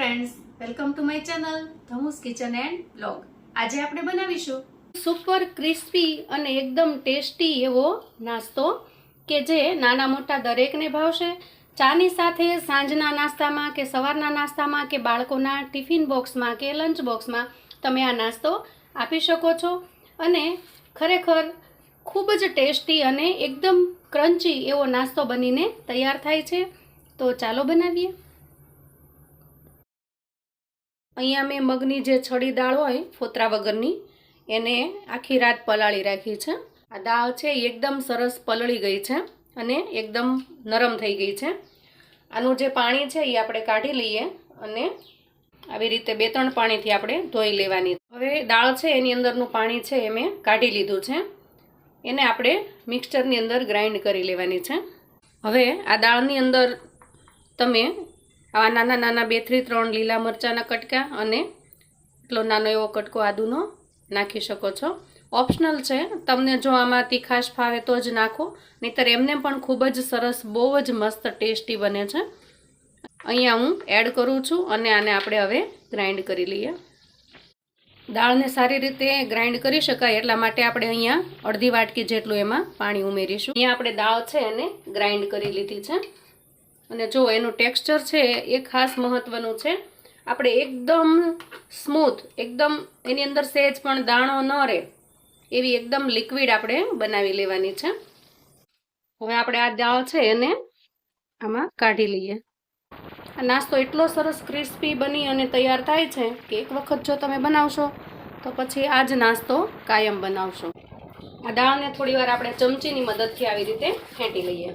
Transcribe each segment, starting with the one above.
Friends welcome to my channel ધમુસ kitchen and blog આજે આપણે બનાવીશું સુપર ક્રિસ્પી અને એકદમ ટેસ્ટી એવો નાસ્તો કે જે નાના મોટા દરેકને ભાવશે. ચાની સાથે સાંજના નાસ્તામાં કે સવારના નાસ્તામાં કે બાળકોના ટિફિન બોક્સમાં કે લંચ બોક્સમાં તમે આ નાસ્તો આપી શકો છો. અને ખરેખર ખૂબ જ ટેસ્ટી અને એકદમ ક્રન્ચી એવો નાસ્તો બનીને તૈયાર થાય છે. તો ચાલો બનાવીએ. અહીંયા મેં મગની જે છડી દાળ હોય, ફોતરા વગરની, એને આખી રાત પલાળી રાખી છે. આ દાળ છે એકદમ સરસ પલળી ગઈ છે અને એકદમ નરમ થઈ ગઈ છે. આનું જે પાણી છે એ આપણે કાઢી લઈએ અને આવી રીતે બે ત્રણ પાણીથી આપણે ધોઈ લેવાની. હવે દાળ છે એની અંદરનું પાણી છે એ મેં કાઢી લીધું છે. એને આપણે મિક્સચરની અંદર ગ્રાઇન્ડ કરી લેવાની છે. હવે આ દાળની અંદર તમે આવા નાના નાના બેથી ત્રણ લીલા મરચાંના કટકા અને એટલો નાનો એવો કટકો આદુનો નાખી શકો છો. ઓપ્શનલ છે, તમને જો આમાં તીખાશ ફાવે તો જ નાખો, નહીંતર એમને પણ ખૂબ જ સરસ, બહુ જ મસ્ત, ટેસ્ટી બને છે. અહીંયા હું એડ કરું છું અને આને આપણે હવે ગ્રાઇન્ડ કરી લઈએ. દાળને સારી રીતે ગ્રાઇન્ડ કરી શકાય એટલા માટે આપણે અહીંયા અડધી વાટકી જેટલું એમાં પાણી ઉમેરીશું. અહીંયા આપણે દાળ છે એને ગ્રાઇન્ડ કરી લીધી છે. અને જો એનું ટેક્સચર છે, એ ખાસ મહત્વનું છે. આપણે એકદમ સ્મૂથ એકદમ એની અંદર સહેજ પણ દાણો ન રહે, એવી એકદમ લિક્વિડ આપણે બનાવી લેવાની છે. હવે આપણે આ દાળ છે એને આમાં કાઢી લઈએ. આ નાસ્તો એટલો સરસ ક્રિસ્પી બની અને તૈયાર થાય છે કે એક વખત જો તમે બનાવશો, તો પછી આ જ નાસ્તો કાયમ બનાવશો. આ દાળને થોડીવાર આપણે ચમચીની મદદથી આવી રીતે ફેંટી લઈએ.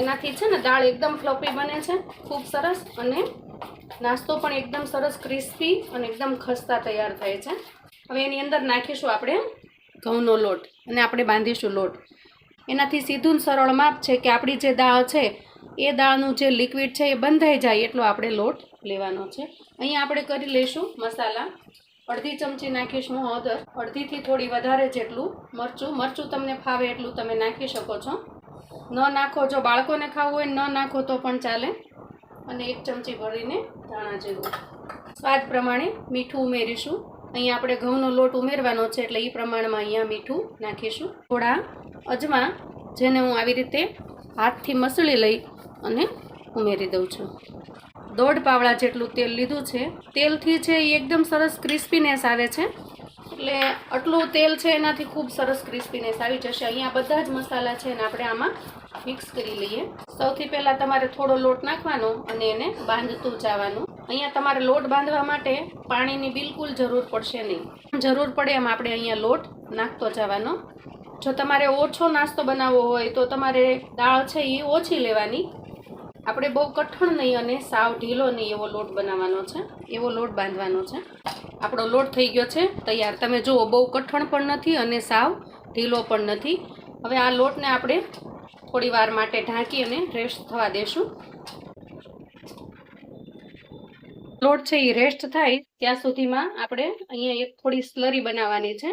એનાથી છે ને દાળ એકદમ ફ્લોપી બને છે, ખૂબ સરસ અને નાસ્તો પણ એકદમ સરસ ક્રિસ્પી અને એકદમ ખસ્તા તૈયાર થાય છે. હવે એની અંદર નાખીશું આપણે ઘઉંનો લોટ અને આપણે બાંધીશું લોટ. એનાથી સીધું સરળ માપ છે કે આપણી જે દાળ છે, એ દાળનું જે લિક્વિડ છે એ બંધાઈ જાય એટલો આપણે લોટ લેવાનો છે. અહીંયા આપણે કરી લઈશું મસાલા. અડધી ચમચી નાખીશું હળદર. અડધીથી થોડી વધારે જેટલું મરચું. મરચું તમને ફાવે એટલું તમે નાખી શકો છો. ન નાખો. જો બાળકોને ખાવું હોય ન નાખો તો પણ ચાલે. અને એક ચમચી ભરીને ધાણા જીરું. સ્વાદ પ્રમાણે મીઠું ઉમેરીશું. અહીંયા આપણે ઘઉંનો લોટ ઉમેરવાનો છે એટલે એ પ્રમાણમાં અહીંયા મીઠું નાખીશું. થોડા અજમા જેને હું આવી રીતે હાથથી મસળી લઈ અને ઉમેરી દઉં છું. દોઢ પાવડા જેટલું તેલ લીધું છે. તેલથી છે એ એકદમ સરસ ક્રિસ્પીનેસ આવે છે એટલે આટલું તેલ છે એનાથી ખૂબ સરસ ક્રિસ્પીનેસ આવી જશે. અહીંયા બધા જ મસાલા છે એને આપણે આમાં મિક્સ કરી લઈએ. સૌથી પહેલાં તમારે થોડો લોટ નાખવાનો અને એને બાંધતું જવાનું. અહીંયા તમારે લોટ બાંધવા માટે પાણીની બિલકુલ જરૂર પડશે નહીં. જરૂર પડે એમ આપણે અહીંયા લોટ નાખતો જવાનો. જો તમારે ઓછો નાસ્તો બનાવવો હોય તો તમારે દાળ છે એ ઓછી લેવાની. આપણે બહુ કઠણ નહીં અને સાવ ઢીલો નહીં એવો લોટ બનાવવાનો છે, એવો લોટ બાંધવાનો છે. આપણો લોટ થઈ ગયો છે, તૈયાર. તમે જુઓ, બહુ કઠણ પણ નથી અને સાવ ઢીલો પણ નથી. હવે આ લોટને આપણે થોડી વાર માટે ઢાંકી અને રેસ્ટ થવા દેશું. લોટ છે એ રેસ્ટ થાય ત્યાં સુધીમાં આપણે અહીંયા એક થોડી સ્લરી બનાવવાની છે.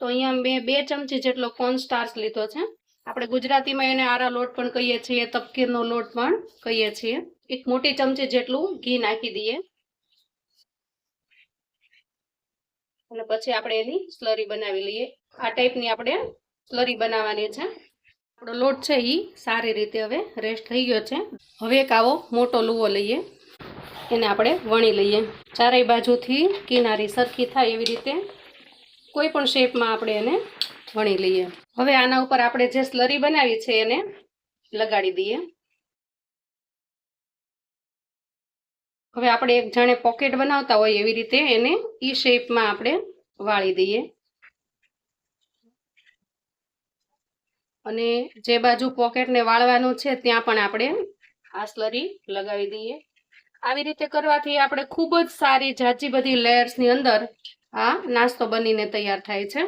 તો અહીંયા મેં બે ચમચી જેટલો કોર્ન સ્ટાર્ચ લીધો છે. આપણે ગુજરાતીમાં એને આરા લોટ પણ કહીએ છીએ, તપકીરનો લોટ પણ કહીએ છીએ. એક મોટી ચમચી જેટલું ઘી નાખી દઈએ. અને પછી આપણે એની સ્લરી બનાવી લઈએ. આ ટાઈપની આપણે સ્લરી બનાવવાની છે. આપણો લોટ છે એ સારી રીતે હવે રેસ્ટ થઈ ગયો છે. હવે એક આવો મોટો લુવો લઈએ. એને આપણે વણી લઈએ. ચારેય બાજુથી કિનારી સરખી થાય એવી રીતે. કોઈ પણ શેપમાં આપણે એને વણી લઈએ. હવે આના ઉપર આપણે જે સ્લરી બનાવી છે એને લગાડી દઈએ. હવે આપણે એક જાણે પોકેટ બનાવતા હોય એવી રીતે એને ઈ શેપમાં આપણે વાળી દઈએ. અને જે બાજુ પોકેટને વાળવાનું છે ત્યાં પણ આપણે આ સ્લરી લગાવી દઈએ. આવી રીતે કરવાથી આપણે ખૂબ જ સારી જાજી બધી લેયર્સની અંદર આ નાસ્તો બનીને તૈયાર થાય છે.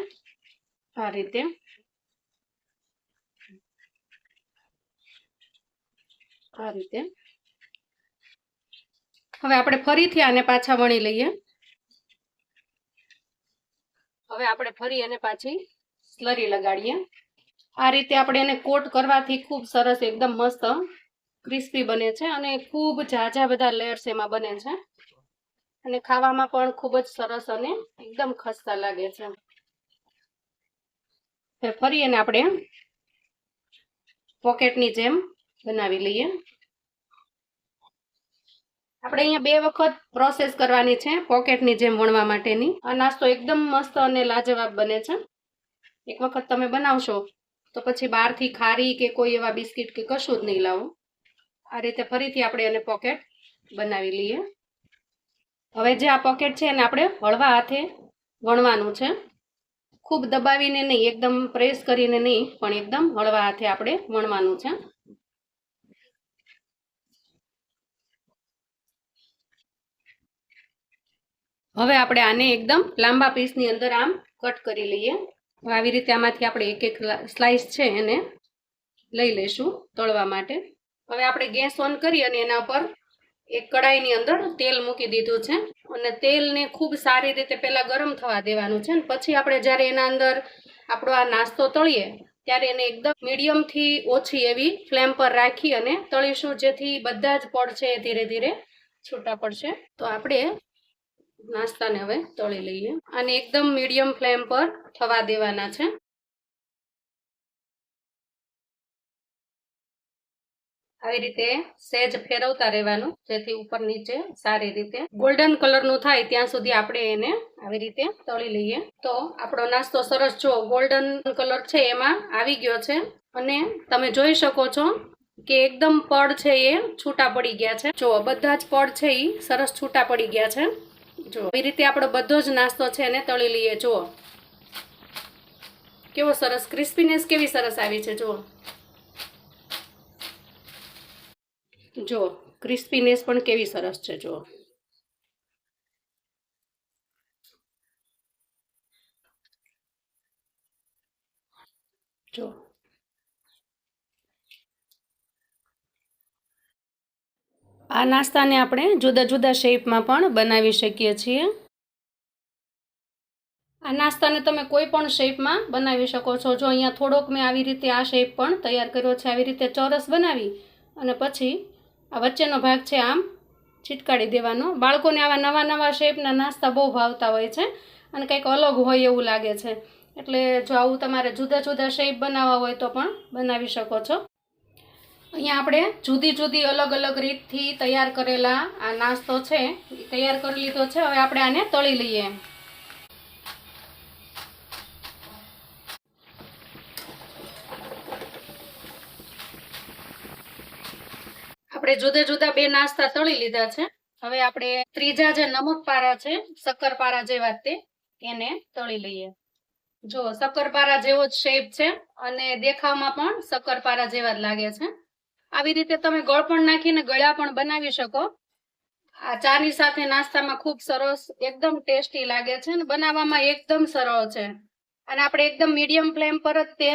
આ રીતે આ રીતે હવે આપણે ફરીથી આને પાછા વણી લઈએ. હવે આપણે ફરી એને પાછી સ્લરી લગાડીએ. આ રીતે આપણે એને કોટ કરવાથી ખૂબ સરસ એકદમ મસ્ત ક્રિસ્પી બને છે અને ખૂબ ઝાઝા બધા લેયર્સ એમાં બને છે. અને ખાવામાં પણ ખૂબ જ સરસ અને એકદમ ખસ્તા લાગે છે. ફરી એને આપણે પોકેટની જેમ બનાવી લઈએ. આપણે અહીંયા બે વખત પ્રોસેસ કરવાની છે પોકેટની જેમ વણવા માટેની. આ નાસ્તો એકદમ મસ્ત અને લાજવાબ બને છે. એક વખત તમે બનાવશો તો પછી બહારથી ખારી કે કોઈ એવા બિસ્કિટ કે કશું જ નહીં લાવો. આ રીતે ફરીથી આપણે એને પોકેટ બનાવી લઈએ. હવે જે આ પોકેટ છે એને આપણે હળવા હાથે વણવાનું છે. ખૂબ દબાવીને નહીં, એકદમ પ્રેસ કરીને નહીં, પણ એકદમ હળવા હાથે આપણે વણવાનું છે. હવે આપણે આને એકદમ લાંબા પીસની અંદર આમ કટ કરી લઈએ. આવી રીતે આમાંથી આપણે એક એક સ્લાઇસ છે એને લઈ લઈશું તળવા માટે. હવે આપણે ગેસ ઓન કરી અને એના પર એક કડાઈની અંદર તેલ મૂકી દીધું છે અને તેલને ખૂબ સારી રીતે પહેલાં ગરમ થવા દેવાનું છે ને પછી આપણે જ્યારે એના અંદર આપણો આ નાસ્તો તળીએ, ત્યારે એને એકદમ મીડિયમથી ઓછી એવી ફ્લેમ પર રાખી અને તળીશું, જેથી બધા જ પડ છે ધીરે ધીરે છૂટા પડશે. તો આપણે નાસ્તાને હવે તળી લઈએ અને એકદમ મીડિયમ ફ્લેમ પર થવા દેવાના છે. આવી રીતે સેજ ફેરવતા રહેવાનું, જેથી ઉપર નીચે સારી રીતે ગોલ્ડન કલરનું થાય ત્યાં સુધી આપણે એને આવી રીતે તળી લઈએ. તો આપણો નાસ્તો સરસ જો ગોલ્ડન કલર છે એમાં આવી ગયો છે. અને તમે જોઈ શકો છો કે એકદમ પડ છે એ છૂટા પડી ગયા છે. જો બધા જ પડ છે એ સરસ છૂટા પડી ગયા છે. જો એ રીતે આપણો બધો જ નાસ્તો છે એને તળી લઈએ. જુઓ કેવો સરસ ક્રિસ્પીનેસ કેવી સરસ આવી છે જુઓ જો ક્રિસ્પીનેસ પણ કેવી સરસ છે, જુઓ. જો. આ નાસ્તાને આપણે જુદા જુદા શેપમાં પણ બનાવી શકીએ છીએ. આ નાસ્તાને તમે કોઈ પણ શેપમાં બનાવી શકો છો. જો અહીંયા થોડોક મેં આવી રીતે આ શેપ પણ તૈયાર કર્યો છે, આવી રીતે ચોરસ બનાવી અને પછી આ વચ્ચેનો ભાગ છે આમ છીટકાડી દેવાનો. બાળકોને આવા નવા નવા શેપના નાસ્તા બહુ ભાવતા હોય છે અને કંઈક અલગ હોય એવું લાગે છે. એટલે જો આવું તમારે જુદા જુદા શેપ બનાવવા હોય તો પણ બનાવી શકો છો. અહીંયા આપણે જુદી જુદી અલગ અલગ રીતથી તૈયાર કરેલા આ નાસ્તો છે તૈયાર કરી લીધો છે. હવે આપણે આને તળી લઈએ. આપણે જુદા જુદા બે નાસ્તા તળી લીધા છે. હવે આપણે ત્રીજા જે નમક પારા છે, શક્કરપારા જેવા તે એને તળી લઈએ. જો શક્કરપારા જેવો જ શેપ છે અને દેખાવમાં પણ શક્કરપારા જેવા જ લાગે છે. આવી રીતે તમે ગળ પણ નાખીને ગળ્યા પણ બનાવી શકો. આ ચાની સાથે નાસ્તામાં ખૂબ સરસ એકદમ ટેસ્ટી લાગે છે અને બનાવવામાં એકદમ સરળ છે. અને આપણે એકદમ મીડિયમ ફ્લેમ પર જ તે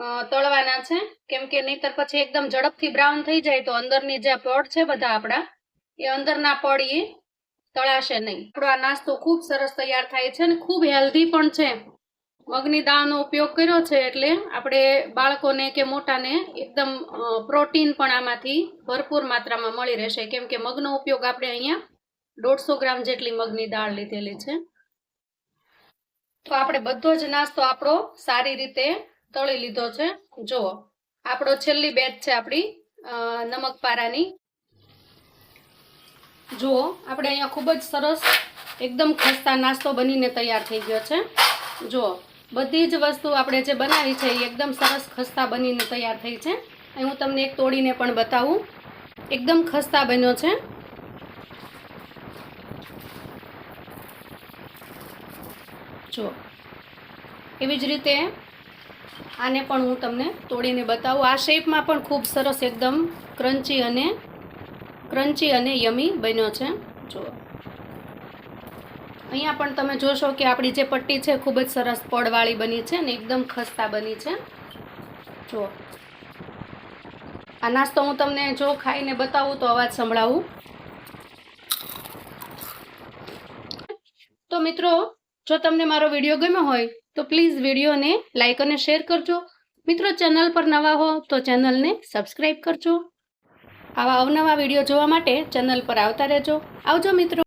તળવાના છે. કેમ કે નહીતર પછી એકદમ ઝડપથી બ્રાઉન થઈ જાય તો અંદરની જે પડ છે બધા આપણા, એ અંદરના પડ એ તળાશે નહીં. આપણો આ નાસ્તો ખૂબ સરસ તૈયાર થાય છે અને ખૂબ હેલ્ધી પણ છે. મગની દાળનો ઉપયોગ કર્યો છે એટલે આપણે બાળકોને કે મોટાને એકદમ પ્રોટીન પણ આમાંથી ભરપૂર માત્રામાં મળી રહેશે. કેમ કે મગનો ઉપયોગ આપણે અહીંયા દોઢસો ગ્રામ જેટલી મગની દાળ લીધેલી છે. તો આપણે બધો જ નાસ્તો આપણો સારી રીતે તળી લીધો છે. જુઓ, આપણો છેલ્લી બેચ છે આપણી નમક પારાની જુઓ, આપણે અહીંયા ખૂબ જ સરસ, એકદમ ખસ્તા નાસ્તો બનીને તૈયાર થઈ ગયો છે. જુઓ, બધી જ વસ્તુ આપણે જે બનાવી છે એ એકદમ સરસ ખસ્તા બનીને તૈયાર થઈ છે. અહીં હું તમને એક તોડીને પણ બતાવું. એકદમ ખસ્તા બન્યો છે. જો એવી જ રીતે આને પણ હું તમને તોડીને બતાવું. આ શેપમાં પણ ખૂબ સરસ એકદમ ક્રન્ચી અને ક્રન્ચી અને યમી બન્યો છે. જો અહીંયા પણ તમે જોશો કે આપણી જે પટ્ટી છે ખૂબ જ સરસ પડવાળી બની છે અને એકદમ ખસ્તા બની છે. જો આ નાસ્તો હું તમને જો ખાઈને બતાવું તો અવાજ સંભળાવું. તો મિત્રો, જો તમને મારો વીડિયો ગમ્યો હોય તો પ્લીઝ વિડીયોને લાઇક અને શેર કરજો. મિત્રો ચેનલ પર નવા હો તો ચેનલને સબસ્ક્રાઈબ કરજો. આવા અવનવા વીડિયો જોવા માટે ચેનલ પર આવતા રહેજો. આવજો મિત્રો.